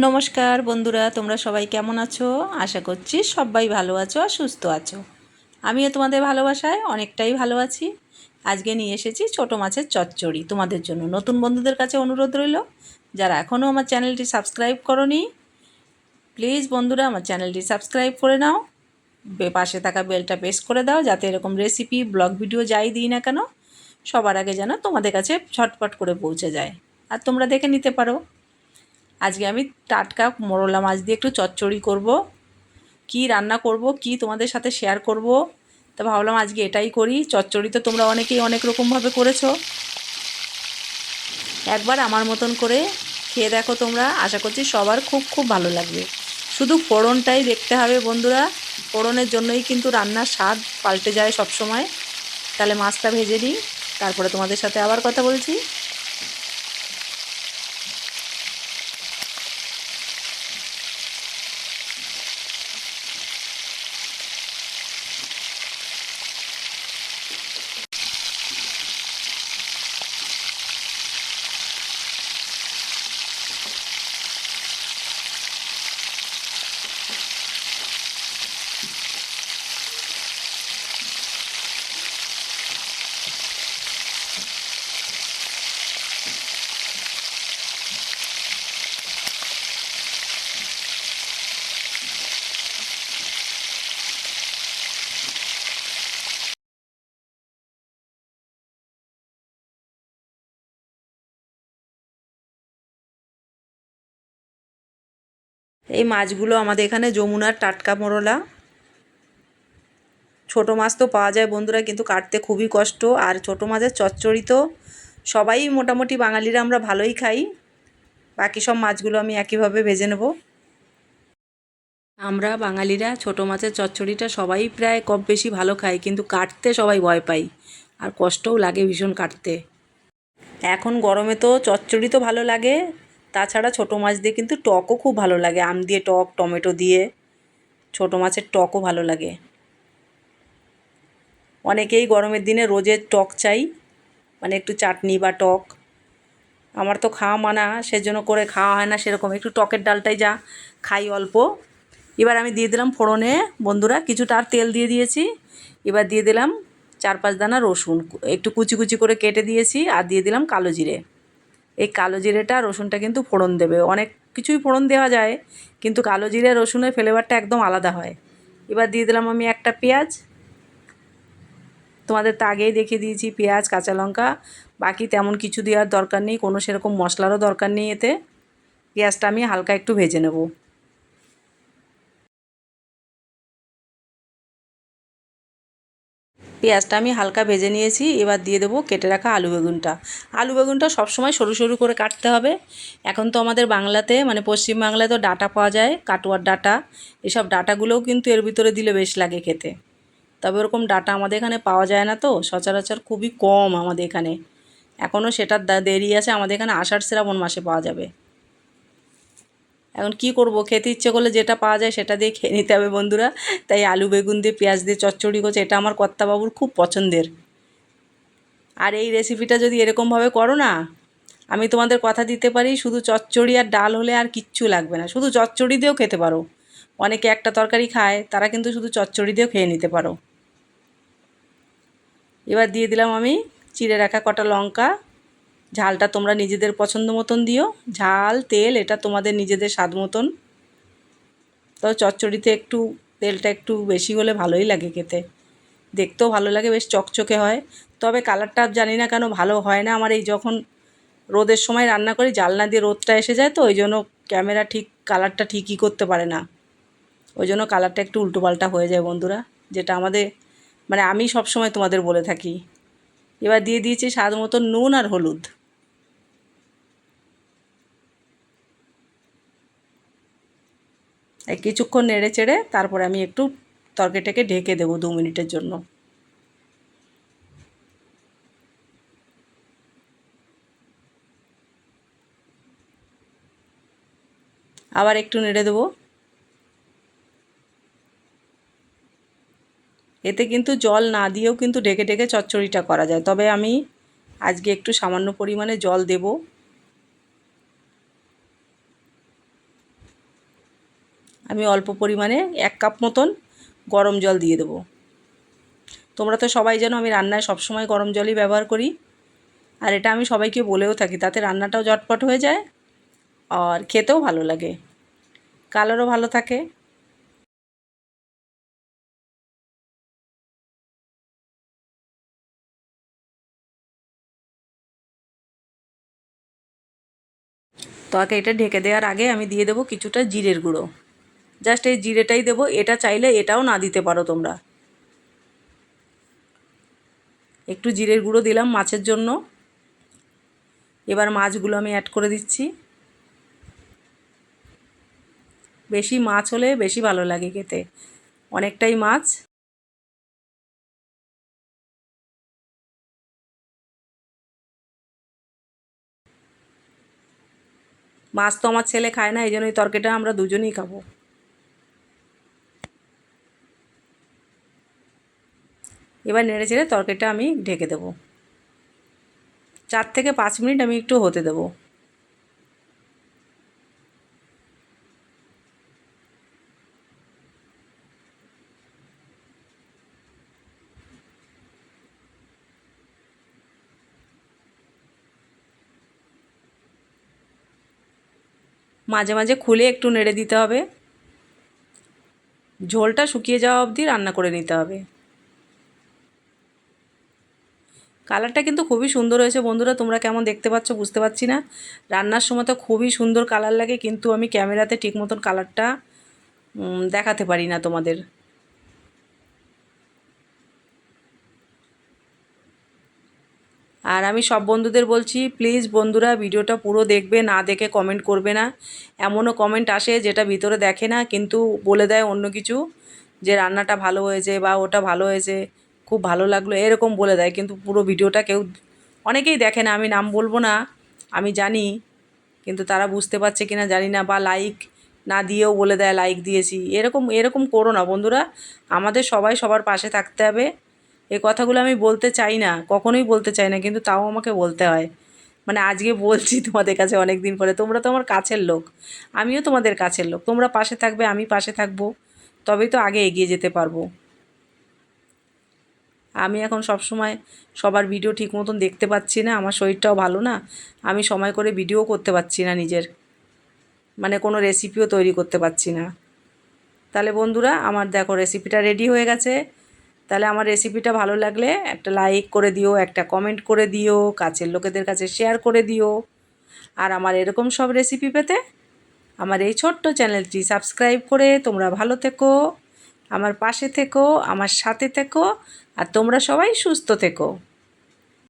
নমস্কার বন্ধুরা, তোমরা সবাই কেমন আছো? আশা করছি সবাই ভালো আছো আর সুস্থ আছো। আমিও তোমাদের ভালোবাসায় অনেকটাই ভালো আছি। আজকে নিয়ে এসেছি ছোটো মাছের চচ্চড়ি। তোমাদের জন্য নতুন বন্ধুদের কাছে অনুরোধ রইল, যারা এখনও আমার চ্যানেলটি সাবস্ক্রাইব করনি, প্লিজ বন্ধুরা আমার চ্যানেলটি সাবস্ক্রাইব করে নাও পাশে থাকা বেলটা প্রেস করে দাও, যাতে এরকম রেসিপি, ব্লগ, ভিডিও যাই দিই না কেন, সবার আগে যেন তোমাদের কাছে ছটপট করে পৌঁছে যায়। আর তোমরা দেখে নিতে পারো আজকে আমি টাটকা মোরলা মাছ দিয়ে একটু চচ্চড়ি করব। কি রান্না করব, কি তোমাদের সাথে শেয়ার করব, তা ভাবলাম আজকে এটাই করি। চচ্চড়ি তো তোমরা অনেকেই অনেক রকমভাবে করেছ। একবার আমার মতন করে খেয়ে দেখো তোমরা। আশা করছি সবার খুব খুব ভালো লাগবে। শুধু ফোড়নটাই দেখতে হবে বন্ধুরা। ফোড়নের জন্যই কিন্তু রান্নার স্বাদ পাল্টে যায় সব সময় তাহলে মাছটা ভেজে নিই। তারপরে তোমাদের সাথে আবার কথা বলছি। এই মাছগুলো আমাদের এখানে যমুনার টাটকা মোরলা। ছোটো মাছ তো পাওয়া যায় বন্ধুরা, কিন্তু কাটতে খুবই কষ্ট। আর ছোটো মাছের চচ্চড়ি তো সবাই মোটামুটি বাঙালিরা আমরা ভালোই খাই। বাকি সব মাছগুলো আমি একইভাবে ভেজে নেব। আমরা বাঙালিরা ছোটো মাছের চচ্চড়িটা সবাই প্রায় কম বেশি ভালো খাই, কিন্তু কাটতে সবাই ভয় পাই। আর কষ্টও লাগে ভীষণ কাটতে। এখন গরমে তো চচ্চড়ি তো ভালো লাগে। তাছাড়া ছোটো মাছ দিয়ে কিন্তু টকও খুব ভালো লাগে। আম দিয়ে টক, টমেটো দিয়ে ছোটো মাছের টকও ভালো লাগে। অনেকেই গরমের দিনে রোজের টক চাই মানে একটু চাটনি বা টক। আমার তো খাওয়া মানা, সেজন্য করে খাওয়া হয় না সেরকম। একটু টকের ডালটাই যা খাই অল্প। এবার আমি দিয়ে দিলাম ফোড়নে, বন্ধুরা কিছুটা আর তেল দিয়ে দিয়েছি। এবার দিয়ে দিলাম চার পাঁচ দানা রসুন, একটু কুচি কুচি করে কেটে দিয়েছি আর দিয়ে দিলাম কালো জিরে। এই কালো জিরেটা রসুনটা কিন্তু ফোড়ন দেবে। অনেক কিছুই ফোড়ন দেওয়া যায়, কিন্তু কালো জিরে, রসুনের ফ্লেভারটা একদম আলাদা হয়। এবার দিয়ে দিলাম আমি একটা পেঁয়াজ। তোমাদের তো আগেই দেখিয়ে দিয়েছি, পেঁয়াজ, কাঁচা লঙ্কা। বাকি তেমন কিছু দেওয়ার দরকার নেই, কোনো সেরকম মশলারও দরকার নেই এতে। পেঁয়াজটা আমি হালকা একটু ভেজে নেব। পেঁয়াজটা আমি হালকা ভেজে নিয়েছি, এবার দিয়ে দেবো কেটে রাখা আলু বেগুনটা। আলু বেগুনটা সবসময় সরু সরু করে কাটতে হবে। এখন তো আমাদের বাংলাতে মানে পশ্চিমবাংলায় তো ডাটা পাওয়া যায়, কাটোয়ার ডাটা। এসব ডাটাগুলোও কিন্তু এর ভিতরে দিলে বেশ লাগে খেতে। তবে ওরকম ডাটা আমাদের এখানে পাওয়া যায় না তো, সচরাচর খুবই কম আমাদের এখানে। এখনও সেটার দেরি আছে, আমাদের এখানে আষাঢ় শ্রাবণ মাসে পাওয়া যাবে। এখন কি করব? খেতে ইচ্ছে করলে যেটা পাওয়া যায় সেটা দিয়ে খেয়ে নিতে হবে বন্ধুরা। তাই আলু, বেগুন দিয়ে, পেঁয়াজ দিয়ে চচ্চড়ি করছে। এটা আমার কর্তাবাবুর খুব পছন্দের। আর এই রেসিপিটা যদি এরকমভাবে করো না, আমি তোমাদের কথা দিতে পারি, শুধু চচ্চড়ি আর ডাল হলে আর কিচ্ছু লাগবে না। শুধু চচ্চড়ি দিয়েও খেতে পারো। অনেকে একটা তরকারি খায়, তারা কিন্তু শুধু চচ্চড়ি দিয়েও খেয়ে নিতে পারো। এবার দিয়ে দিলাম আমি চিড়ে রাখা কটা লঙ্কা। ঝালটা তোমরা নিজেদের পছন্দ মতন দিও। ঝাল, তেল, এটা তোমাদের নিজেদের স্বাদ মতন। তো চচ্চড়িতে একটু, তেলটা একটু বেশি হলে ভালোই লাগে খেতে। দেখতেও ভালো লাগে, বেশ চকচকে হয়। তবে কালারটা জানি না কেন ভালো হয় না। আমার এই যখন রোদের সময় রান্না করি জালনা দিয়ে রোদটা এসে যায় তো, ওই জন্য ক্যামেরা ঠিক, কালারটা ঠিকই করতে পারে না। ওই জন্য কালারটা একটু উল্টোপাল্টা হয়ে যায় বন্ধুরা। যেটা আমাদের মানে আমি সবসময় তোমাদের বলে থাকি। এবার দিয়ে দিয়েছি স্বাদ মতো নুন আর হলুদ। কিছুক্ষণ নেড়ে চেড়ে তারপরে আমি একটু তরকারিটাকে ঢেকে দেবো দু মিনিটের জন্য। আবার একটু নেড়ে দেবো। এতে কিন্তু জল না দিয়েও কিন্তু ঢেকে ঢেকে চচ্চড়িটা করা যায়। তবে আমি আজকে একটু সামান্য পরিমাণে জল দেব। আমি অল্প পরিমাণে এক কাপ মতন গরম জল দিয়ে দেবো। তোমরা তো সবাই জানো আমি রান্নায় সবসময় গরম জলই ব্যবহার করি। আর এটা আমি সবাইকে বলেও থাকি, তাতে রান্নাটাও জটপট হয়ে যায় আর খেতেও ভালো লাগে। কালারও ভালো থাকে। তো আগে এটা ঢেকে দেওয়ার আগে আমি দিয়ে দেবো কিছুটা জিরের গুঁড়ো। জাস্ট এই জিরেটাই দেবো, এটা চাইলে এটাও না দিতে পারো তোমরা। একটু জিরের গুঁড়ো দিলাম মাছের জন্য। এবার মাছগুলো আমি অ্যাড করে দিচ্ছি। বেশি মাছ হলে বেশি ভালো লাগে খেতে। অনেকটাই মাছ। মাছ তো আমার ছেলে খায় না, এই জন্য তরকারিটা আমরা দুজনেই খাব। এবার নেড়ে চেড়ে তরকারিটা আমি ঢেকে দেবো। চার থেকে পাঁচ মিনিট আমি একটু হতে দেবো। মাঝে মাঝে খুলে একটু নেড়ে দিতে হবে। ঝোলটা শুকিয়ে যাওয়া অবধি রান্না করে নিতে হবে। কালারটা কিন্তু খুবই সুন্দর হয়েছে। বন্ধুরা, তোমরা কেমন দেখতে পাচ্ছ বুঝতে পারছি না। রান্নার সময় তো খুবই সুন্দর কালার লাগে, কিন্তু আমি ক্যামেরাতে ঠিক মতন কালারটা দেখাতে পারি না তোমাদের। আর আমি সব বন্ধুদের বলছি প্লিজ বন্ধুরা, ভিডিওটা পুরো দেখবে, না দেখে কমেন্ট করবে না। এমনও কমেন্ট আসে যেটা ভিতরে দেখে না, কিন্তু বলে দেয় অন্য কিছু, যে রান্নাটা ভালো হয়েছে বা ওটা ভালো হয়েছে। খুব ভালো লাগল, এরকম বলে দেয়, কিন্তু পুরো ভিডিওটা কেউ অনেকেই দেখে না, আমি নাম বলব না, আমি জানি, কিন্তু তারা বুঝতে পারছে কি না জানি না, বা লাইক না দিয়েও বলে দেয় লাইক দিয়েছি, এরকম এরকম করো না বন্ধুরা, আমাদের সবাই সবার পাশে থাকতে হবে এই কথাগুলো আমি বলতে চাই না, কখনোই বলতে চাই না, কিন্তু তাও আমাকে বলতে হয় মানে আজকে বলছি তোমাদের কাছে অনেক দিন পরে, তোমরা তো আমার কাছের লোক, আমিও তোমাদের কাছের লোক, তোমরা পাশে থাকবে, আমি পাশে থাকব, তবেই তো আগে এগিয়ে যেতে পারব। আমি এখন সব সময় সবার ভিডিও ঠিক মতন দেখতে পাচ্ছি না, আমার শরীরটাও ভালো না, আমি সময় করে ভিডিও করতে পারছি না নিজের। মানে কোনো রেসিপিও তৈরি করতে পারছি না। তাহলে বন্ধুরা, আমার দেখো রেসিপিটা রেডি হয়ে গেছে। তাহলে আমার রেসিপিটা ভালো লাগলে একটা লাইক করে দিও, একটা কমেন্ট করে দিও, কাছের লোকেদের কাছে শেয়ার করে দিও। আর আমার এরকম সব রেসিপি পেতে আমার এই ছোট্ট চ্যানেলটি সাবস্ক্রাইব করে তোমরা ভালো থেকো। আমার পাশে থেকো আমার সাথে থেকো আর তোমরা সবাই সুস্থ থেকো।